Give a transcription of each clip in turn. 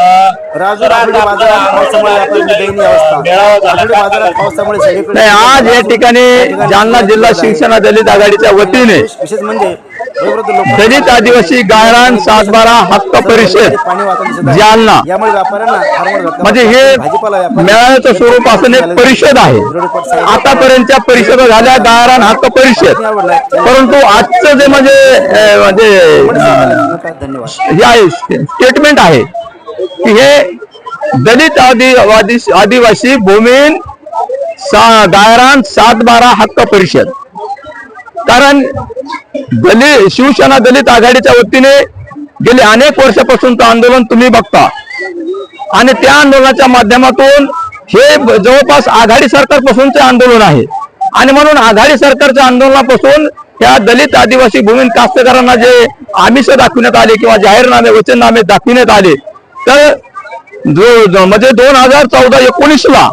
राजूर आठवडी बाजारात पावसामुळे आपली दयनीय अवस्था. आठवडी बाजारात पावसामुळे सगळीकडे नाही आज या ठिकाणी जालना जिल्हा शिवसेना दलित आघाडीच्या वतीने विशेष म्हणजे वयोवृद्ध लोक दलित आदिवासी गायरान सातबारा हक्क परिषद पाणी वाहताना दिसत आहे. जालना. यामुळे व्यापाऱ्यांना फार मोठा धक्का म्हणजे बसला. हे भाजीपाला व्यापारी मेळाव्याचं स्वरूप असून एक परिषद आहे. आतापर्यंतच्या परिषदा झाल्या गायरान हक्क परिषद. परंतु आजचं जे म्हणजे अं, म्हणजे धन्यवाद. हे आहे स्टेटमेंट आहे. की हे दलित आदिवादी आदिवासी भूमीन सा दायरान सात बारा हक्क परिषद. कारण दलित शिवसेना दलित आघाडीच्या वतीने गेले अनेक वर्षापासून तो आंदोलन तुम्ही बघता. आणि त्या आंदोलनाच्या माध्यमातून हे जवळपास आघाडी सरकारपासूनचे आंदोलन आहे. आणि म्हणून आघाडी सरकारच्या आंदोलनापासून या दलित आदिवासी भूमीन कास्तकारांना जे आमिष दाखविण्यात आले किंवा जाहीरनामे वचननामे दाखविण्यात आले तर जो म्हणजे दोन हजार चौदा एकोणीसला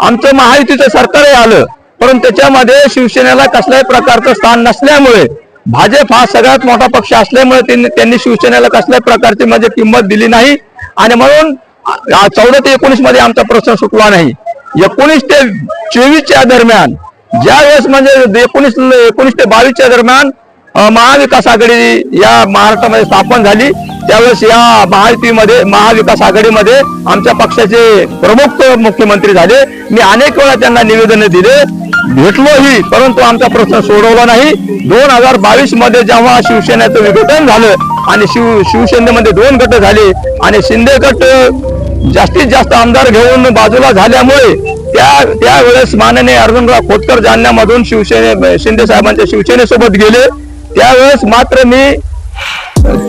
आमचं महायुतीचं सरकारही आलं. परंतु त्याच्यामध्ये शिवसेनेला कसल्याही प्रकारचं स्थान नसल्यामुळे भाजप हा सगळ्यात मोठा पक्ष असल्यामुळे त्यांनी त्यांनी शिवसेनेला कसल्याही प्रकारची म्हणजे किंमत दिली नाही. आणि म्हणून चौदा ते एकोणीसमध्ये आमचा प्रश्न सुटला नाही. एकोणीस ते चोवीसच्या दरम्यान ज्या वेळेस म्हणजे एकोणीस एकोणीस ते बावीसच्या दरम्यान महाविकास आघाडी या महाराष्ट्रामध्ये स्थापन झाली. त्यावेळेस या महायुतीमध्ये महाविकास आघाडीमध्ये आमच्या पक्षाचे प्रमुख मुख्यमंत्री झाले. मी अनेक वेळा त्यांना निवेदन दिले. भेटलोही परंतु आमचा प्रश्न सोडवला नाही. दोन हजार बावीसमध्ये जेव्हा शिवसेनेचं विघटन झालं आणि शिव शिवसेनेमध्ये दोन गट झाले आणि शिंदे गट जास्तीत जास्त आमदार घेऊन बाजूला झाल्यामुळे त्या त्यावेळेस माननीय अर्जुनराव खोतकर जालन्यामधून शिवसेने शिंदे साहेबांच्या शिवसेनेसोबत गेले. त्यावेळेस मात्र मी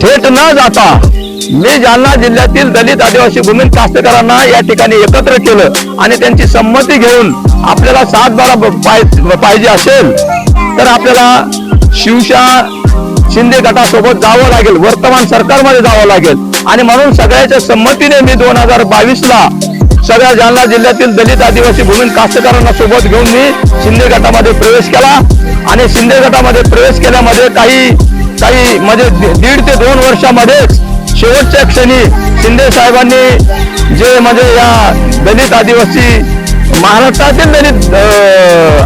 थेट न जाता मी जालना जिल्ह्यातील दलित आदिवासी भूमीन कास्तकारांना या ठिकाणी एकत्र केलं आणि त्यांची संमती घेऊन आपल्याला सात बारा पाहिजे असेल तर आपल्याला शिवशा शिंदे गटासोबत जावं लागेल वर्तमान सरकारमध्ये जावं लागेल. आणि म्हणून सगळ्याच्या संमतीने मी दोन हजार बावीस ला सगळ्या जालना जिल्ह्यातील दलित आदिवासी भूमीन कास्तकारांना सोबत घेऊन मी शिंदे गटामध्ये प्रवेश केला. आणि शिंदे गटामध्ये प्रवेश केल्यामध्ये काही काही म्हणजे दीड ते दोन वर्षामध्येच शेवटच्या क्षणी शिंदे साहेबांनी जे म्हणजे या दलित आदिवासी महाराष्ट्रातील दलित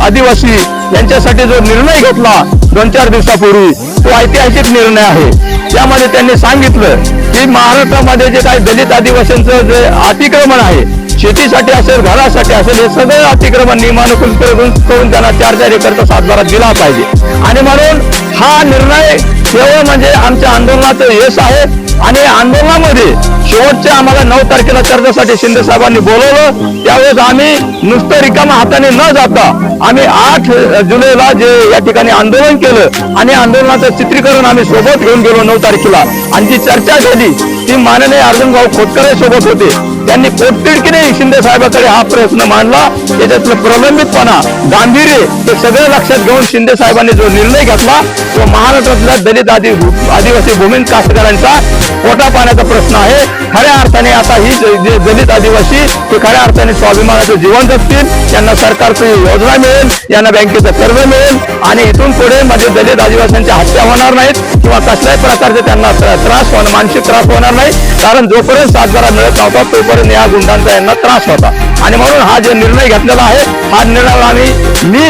आदिवासी यांच्यासाठी जो निर्णय घेतला दोन चार दिवसापूर्वी तो ऐतिहासिक निर्णय आहे. त्यामध्ये त्यांनी सांगितलं की महाराष्ट्रामध्ये जे काही दलित आदिवासींचं जे अतिक्रमण आहे शेतीसाठी असेल घरासाठी असेल हे सगळं अतिक्रमण नियमानुकूल करून त्यांना चार चार एकरचा सातबारा दिला पाहिजे. आणि म्हणून हा निर्णय केवळ म्हणजे आमच्या आंदोलनाचं यश आहे. आणि आंदोलनामध्ये शेवटच्या आम्हाला नऊ तारखेला कर्जासाठी शिंदे साहेबांनी बोलवलं. त्यावेळेस आम्ही नुसतं रिकामा हाताने न जाता आम्ही आठ जुलैला जे या ठिकाणी आंदोलन केलं आणि आंदोलनाचं चित्रीकरण आम्ही सोबत घेऊन गेलो नऊ तारखेला. आणि जी चर्चा झाली ती माननीय अर्जुनभाऊ खोतकरे सोबत होते. त्यांनी पोटतिडकीने शिंदे साहेबाकडे हा प्रश्न मांडला. त्याच्यातलं प्रलंबितपणा गांभीर्य हे सगळं लक्षात घेऊन शिंदे साहेबांनी जो निर्णय घेतला तो महाराष्ट्रातल्या दलित आदि आदिवासी भूमीन कास्तकारांचा पोटा पाण्याचा प्रश्न आहे. खऱ्या अर्थाने आता ही जे दलित आदिवासी ते खऱ्या अर्थाने स्वाभिमानाचं जीवन जगतील त्यांना सरकारची योजना मिळेल यांना बँकेचं कर्ज मिळेल. आणि इथून पुढे म्हणजे दलित आदिवासींच्या हत्या होणार नाहीत किंवा कसल्याही प्रकारचे त्यांना त्रास होणार मानसिक त्रास होणार नाही. कारण जोपर्यंत सातबारा मिळत नव्हता तोपर्यंत या गुंडांचा यांना त्रास होता. आणि म्हणून हा जे निर्णय घेतलेला आहे हा निर्णय आम्ही मी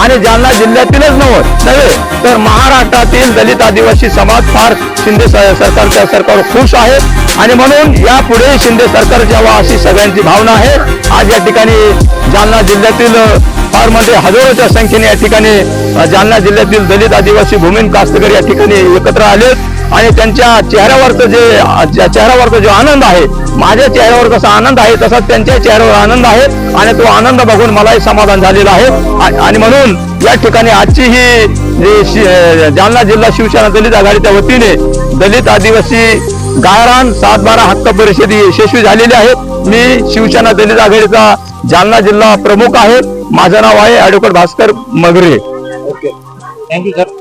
आणि जालना जिल्ह्यातीलच नव्हत नव्हे तर महाराष्ट्रातील दलित आदिवासी समाज फार शिंदे सरकारच्या सरकार खुश आहे. आणि म्हणून यापुढे शिंदे सरकार जेव्हा अशी सगळ्यांची भावना आहे आज या ठिकाणी जालना जिल्ह्यातील फार म्हणजे हजारोच्या संख्येने या ठिकाणी जालना जिल्ह्यातील दलित आदिवासी भूमीन कास्तकर या ठिकाणी एकत्र आलेत. आणि त्यांच्या चेहऱ्यावरचं जे चेहऱ्यावरचा जो आनंद आहे माझ्या चेहऱ्यावर कसा आनंद आहे तसाच त्यांच्या चेहऱ्यावर आनंद आहे आणि तो आनंद बघून मलाही समाधान झालेलं आहे. आणि म्हणून या ठिकाणी आजची ही जी जालना जिल्हा शिवसेना दलित आघाडीच्या वतीने दलित आदिवासी गायरान सात बारा हक्क परिषद यशस्वी झालेली आहे. मी शिवसेना दलित आघाडीचा जालना जिल्हा प्रमुख आहे. माझं नाव आहे advocate Bhaskar Magre. Okay. Thank you sir.